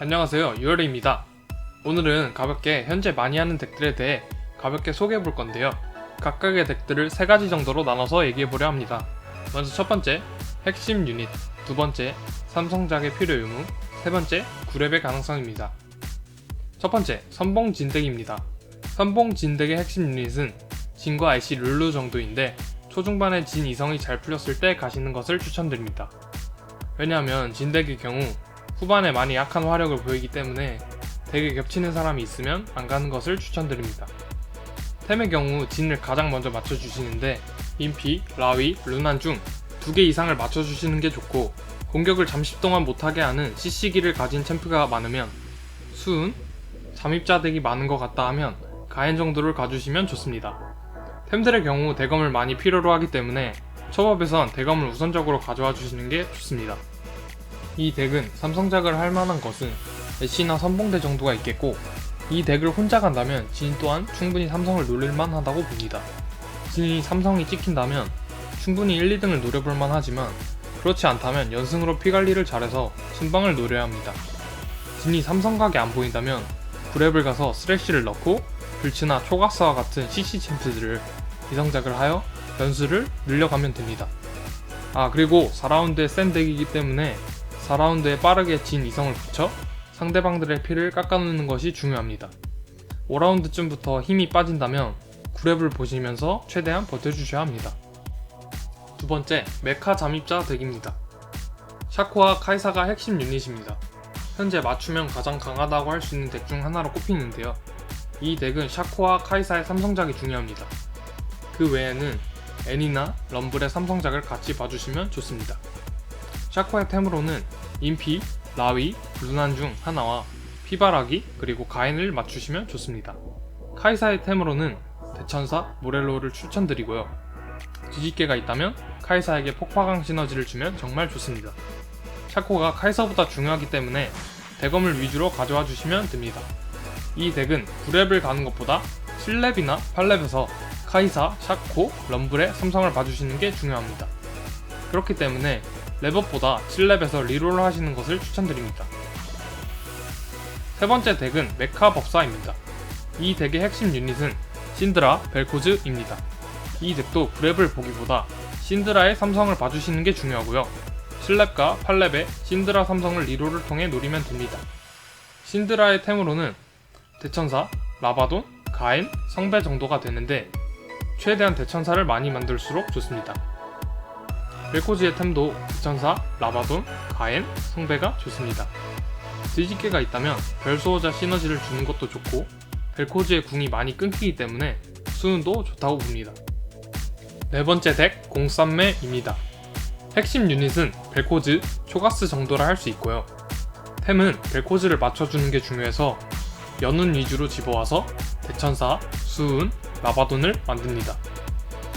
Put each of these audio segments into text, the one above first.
안녕하세요 유열입니다. 오늘은 가볍게 현재 많이 하는 덱들에 대해 가볍게 소개해 볼 건데요. 각각의 덱들을 세 가지 정도로 나눠서 얘기해 보려 합니다. 먼저 첫 번째 핵심 유닛. 두 번째 삼성작의 필요 의무. 세 번째 구랩의 가능성입니다. 첫 번째 선봉 진덱입니다. 선봉 진덱의 핵심 유닛은 진과 IC 룰루 정도인데 초중반에 진 이성이 잘 풀렸을 때 가시는 것을 추천드립니다. 왜냐하면 진덱의 경우 후반에 많이 약한 화력을 보이기 때문에 덱에 겹치는 사람이 있으면 안 가는 것을 추천드립니다. 템의 경우 진을 가장 먼저 맞춰주시는데 인피, 라위, 루난 중 두 개 이상을 맞춰주시는 게 좋고 공격을 잠시 동안 못하게 하는 CC기를 가진 챔프가 많으면 수은, 잠입자 덱이 많은 것 같다 하면 가엔 정도를 가주시면 좋습니다. 템들의 경우 대검을 많이 필요로 하기 때문에 초밥에선 대검을 우선적으로 가져와 주시는 게 좋습니다. 이 덱은 삼성작을 할 만한 것은 애쉬나 선봉대 정도가 있겠고 이 덱을 혼자 간다면 진 또한 충분히 삼성을 노릴 만 하다고 봅니다. 진이 삼성이 찍힌다면 충분히 1, 2등을 노려볼 만 하지만 그렇지 않다면 연승으로 피 관리를 잘해서 순방을 노려야 합니다. 진이 삼성각이 안 보인다면 브랩을 가서 스레쉬를 넣고 불츠나 초가스와 같은 CC 챔프들을 이성작을 하여 변수를 늘려가면 됩니다. 아 그리고 4라운드의 센 덱이기 때문에 4라운드에 빠르게 진 이성을 붙여 상대방들의 피를 깎아놓는 것이 중요합니다. 5라운드쯤부터 힘이 빠진다면 9랩을 보시면서 최대한 버텨주셔야 합니다. 두 번째, 메카 잠입자 덱입니다. 샤코와 카이사가 핵심 유닛입니다. 현재 맞추면 가장 강하다고 할 수 있는 덱 중 하나로 꼽히는데요. 이 덱은 샤코와 카이사의 삼성작이 중요합니다. 그 외에는 애니나 럼블의 삼성작을 같이 봐주시면 좋습니다. 샤코의 템으로는 인피, 라위, 루난 중 하나와 피바라기 그리고 가인을 맞추시면 좋습니다. 카이사의 템으로는 대천사, 모렐로를 추천드리고요. 뒤집개가 있다면 카이사에게 폭파강 시너지를 주면 정말 좋습니다. 샤코가 카이사보다 중요하기 때문에 대검을 위주로 가져와 주시면 됩니다. 이 덱은 9렙을 가는 것보다 7렙이나 8렙에서 카이사, 샤코, 럼블의 삼성을 봐주시는 게 중요합니다. 그렇기 때문에 랩업보다 7렙에서 리롤을 하시는 것을 추천드립니다. 세 번째 덱은 메카 법사입니다. 이 덱의 핵심 유닛은 신드라, 벨코즈입니다. 이 덱도 9렙을 보기보다 신드라의 삼성을 봐주시는 게 중요하고요. 7렙과 8렙의 신드라 삼성을 리롤을 통해 노리면 됩니다. 신드라의 템으로는 대천사, 라바돈, 가엔, 성배 정도가 되는데 최대한 대천사를 많이 만들수록 좋습니다. 벨코즈의 템도 대천사, 라바돈, 가엔, 성배가 좋습니다. 뒤집개가 있다면 별수호자 시너지를 주는 것도 좋고 벨코즈의 궁이 많이 끊기기 때문에 수은도 좋다고 봅니다. 네 번째 덱 공쌈매입니다. 핵심 유닛은 벨코즈, 초가스 정도라 할 수 있고요. 템은 벨코즈를 맞춰주는 게 중요해서 연운 위주로 집어와서 대천사, 수은, 라바돈을 만듭니다.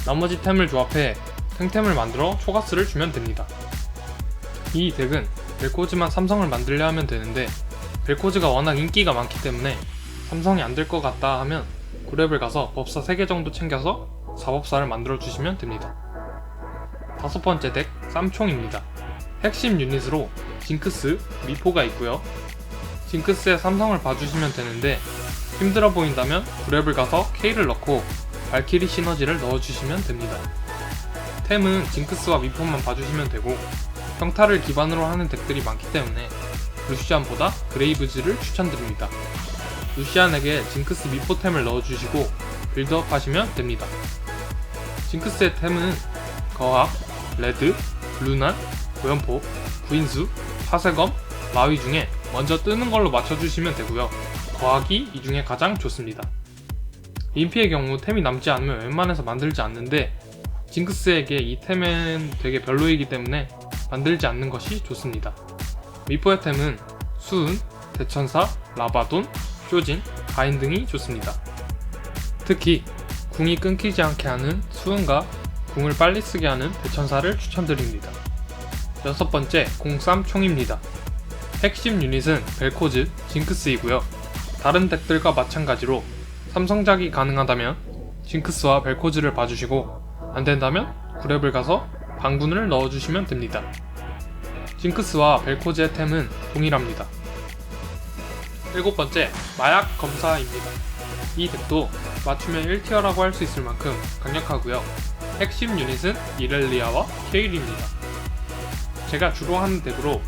나머지 템을 조합해 탱템을 만들어 초가스를 주면 됩니다. 이 덱은 벨코즈만 삼성을 만들려 하면 되는데 벨코즈가 워낙 인기가 많기 때문에 삼성이 안 될 것 같다 하면 9렙을 가서 법사 3개 정도 챙겨서 4법사를 만들어 주시면 됩니다. 다섯 번째 덱 쌈총입니다. 핵심 유닛으로 징크스, 미포가 있고요. 징크스의 삼성을 봐주시면 되는데 힘들어 보인다면 9렙을 가서 K를 넣고 발키리 시너지를 넣어주시면 됩니다. 템은 징크스와 미포만 봐주시면 되고 평타를 기반으로 하는 덱들이 많기 때문에 루시안보다 그레이브즈를 추천드립니다. 루시안에게 징크스 미포템을 넣어주시고 빌드업 하시면 됩니다. 징크스의 템은 거학, 레드, 루난, 고연포, 구인수, 파세검, 마위 중에 먼저 뜨는 걸로 맞춰주시면 되고요. 거학이 이 중에 가장 좋습니다. 인피의 경우 템이 남지 않으면 웬만해서 만들지 않는데 징크스에게 이 템은 되게 별로이기 때문에 만들지 않는 것이 좋습니다. 미포의 템은 수은, 대천사, 라바돈, 쇼진, 가인 등이 좋습니다. 특히 궁이 끊기지 않게 하는 수은과 궁을 빨리 쓰게 하는 대천사를 추천드립니다. 여섯 번째, 공쌈총입니다. 핵심 유닛은 벨코즈, 징크스이고요. 다른 덱들과 마찬가지로 삼성작이 가능하다면 징크스와 벨코즈를 봐주시고 안 된다면 9렙을 가서 방군을 넣어주시면 됩니다. 징크스와 벨코즈의 템은 동일합니다. 일곱 번째, 마약 검사입니다. 이 덱도 맞추면 1티어라고 할 수 있을 만큼 강력하고요. 핵심 유닛은 이렐리아와 케일입니다. 제가 주로 하는 덱으로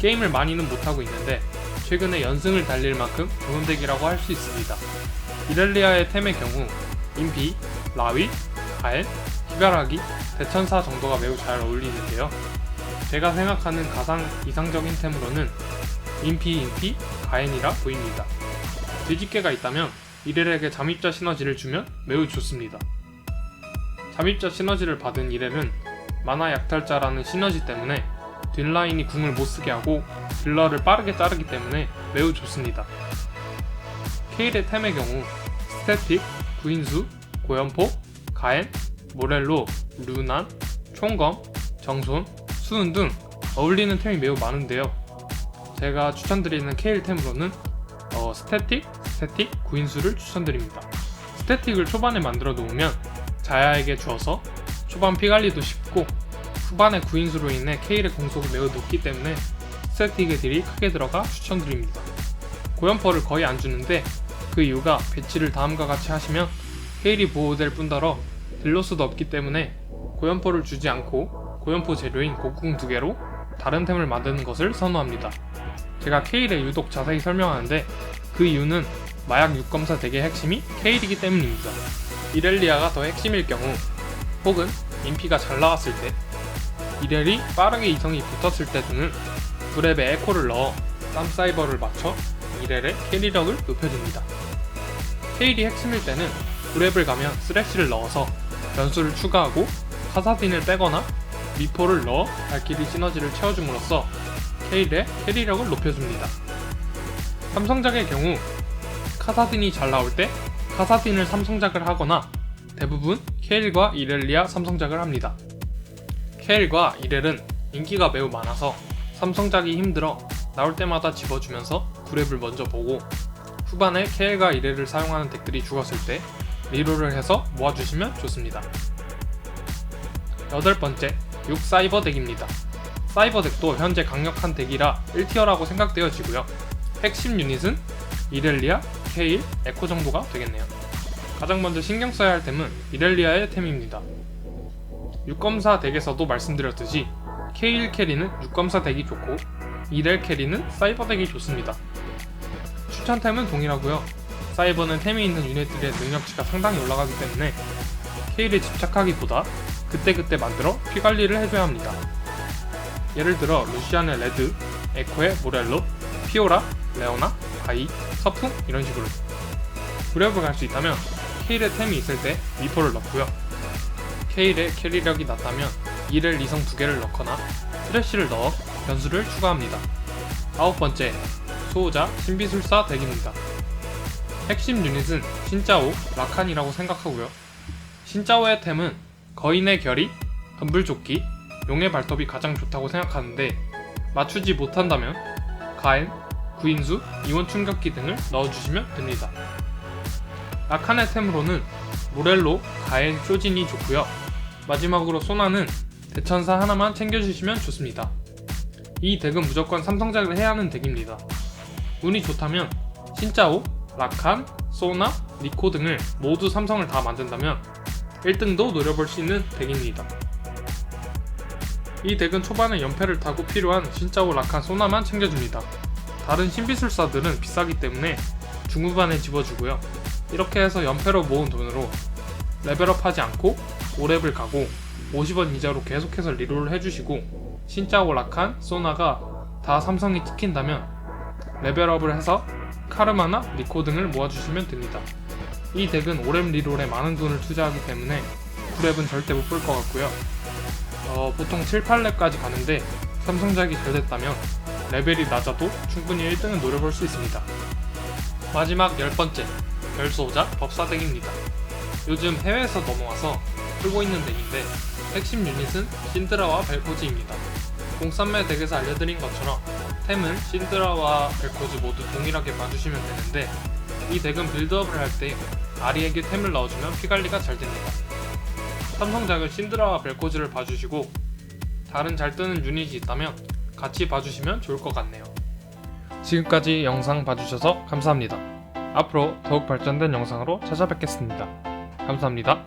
게임을 많이는 못하고 있는데 최근에 연승을 달릴 만큼 좋은 덱이라고 할 수 있습니다. 이렐리아의 템의 경우 인피, 라위, 가 엘, 희별하기, 대천사 정도가 매우 잘 어울리는데요. 제가 생각하는 가장 이상적인 템으로는 인피 인피 가엔이라 보입니다. 뒤집개가 있다면 이렐에게 잠입자 시너지를 주면 매우 좋습니다. 잠입자 시너지를 받은 이렐은 만화 약탈자라는 시너지 때문에 뒷라인이 궁을 못쓰게 하고 딜러를 빠르게 자르기 때문에 매우 좋습니다. 케일의 템의 경우 스태틱, 구인수, 고연포, 가엔, 모렐로, 루난, 총검, 정손, 수은 등 어울리는 템이 매우 많은데요. 제가 추천드리는 케일 템으로는 어, 스태틱, 스태틱, 구인수를 추천드립니다. 스태틱을 초반에 만들어 놓으면 자야에게 주어서 초반 피 관리도 쉽고 후반에 구인수로 인해 케일의 공속이 매우 높기 때문에 스태틱의 딜이 크게 들어가 추천드립니다. 고연포를 거의 안 주는데 그 이유가 배치를 다음과 같이 하시면 케일이 보호될 뿐더러 딜로스도 없기 때문에 고연포를 주지 않고 고연포 재료인 곡궁 두 개로 다른 템을 만드는 것을 선호합니다. 제가 케일에 유독 자세히 설명하는데 그 이유는 마약 육검사 덱의 핵심이 케일이기 때문입니다. 이렐리아가 더 핵심일 경우 혹은 인피가 잘 나왔을 때 이렐이 빠르게 이성이 붙었을 때 등은 브랩에 에코를 넣어 쌈사이버를 맞춰 이렐의 캐리력을 높여줍니다. 케일이 핵심일 때는 브랩을 가면 스래시를 넣어서 변수를 추가하고 카사딘을 빼거나 미포를 넣어 발키리 시너지를 채워줌으로써 케일의 캐리력을 높여줍니다. 삼성작의 경우 카사딘이 잘 나올 때 카사딘을 삼성작을 하거나 대부분 케일과 이렐리아 삼성작을 합니다. 케일과 이렐은 인기가 매우 많아서 삼성작이 힘들어 나올 때마다 집어주면서 구랩을 먼저 보고 후반에 케일과 이렐을 사용하는 덱들이 죽었을 때 리롤을 해서 모아주시면 좋습니다. 여덟 번째, 6 사이버 덱입니다. 사이버 덱도 현재 강력한 덱이라 1티어라고 생각되어지고요. 핵심 유닛은 이렐리아, 케일, 에코 정도가 되겠네요. 가장 먼저 신경 써야 할 템은 이렐리아의 템입니다. 육검사 덱에서도 말씀드렸듯이 케일 캐리는 육검사 덱이 좋고 이렐 캐리는 사이버 덱이 좋습니다. 추천템은 동일하고요. 사이버는 템이 있는 유닛들의 능력치가 상당히 올라가기 때문에 케일에 집착하기보다 그때그때 만들어 피 관리를 해줘야 합니다. 예를 들어 루시안의 레드, 에코의 모렐로, 피오라, 레오나, 바이, 서풍 이런 식으로 구력을 갈 수 있다면 케일의 템이 있을 때 미포를 넣고요. 케일의 캐리력이 낮다면 1을 2성 두 개를 넣거나 트래쉬를 넣어 변수를 추가합니다. 아홉 번째, 수호자 신비술사 덱입니다. 핵심 유닛은 신짜오, 라칸이라고 생각하고요. 신짜오의 템은 거인의 결이, 금불조끼, 용의 발톱이 가장 좋다고 생각하는데 맞추지 못한다면 가엔, 구인수, 이원 충격기 등을 넣어주시면 됩니다. 라칸의 템으로는 모렐로, 가엔, 쇼진이 좋고요. 마지막으로 소나는 대천사 하나만 챙겨주시면 좋습니다. 이 덱은 무조건 삼성작을 해야 하는 덱입니다. 운이 좋다면 신짜오, 라칸, 소나, 니코 등을 모두 삼성을 다 만든다면 1등도 노려볼 수 있는 덱입니다. 이 덱은 초반에 연패를 타고 필요한 신짜오, 라칸, 소나만 챙겨줍니다. 다른 신비술사들은 비싸기 때문에 중후반에 집어주고요. 이렇게 해서 연패로 모은 돈으로 레벨업 하지 않고 5렙을 가고 50원 이자로 계속해서 리롤을 해주시고 신짜오 라칸, 소나가 다 삼성이 찍힌다면 레벨업을 해서 카르마나 리코 등을 모아주시면 됩니다. 이 덱은 5렙 리롤에 많은 돈을 투자하기 때문에 9렙은 절대 못 볼 것 같고요. 어, 보통 7, 8렙까지 가는데 삼성작이 잘 됐다면 레벨이 낮아도 충분히 1등은 노려볼 수 있습니다. 마지막 10번째, 별소자 법사덱입니다. 요즘 해외에서 넘어와서 쓰고 있는 덱인데 핵심 유닛은 신드라와 벨코즈입니다. 공산매 덱에서 알려드린 것처럼 템을 신드라와 벨코즈 모두 동일하게 봐주시면 되는데 이 덱은 빌드업을 할 때 아리에게 템을 넣어주면 피관리가 잘 됩니다. 삼성작은 신드라와 벨코즈를 봐주시고 다른 잘 뜨는 유닛이 있다면 같이 봐주시면 좋을 것 같네요. 지금까지 영상 봐주셔서 감사합니다. 앞으로 더욱 발전된 영상으로 찾아뵙겠습니다. 감사합니다.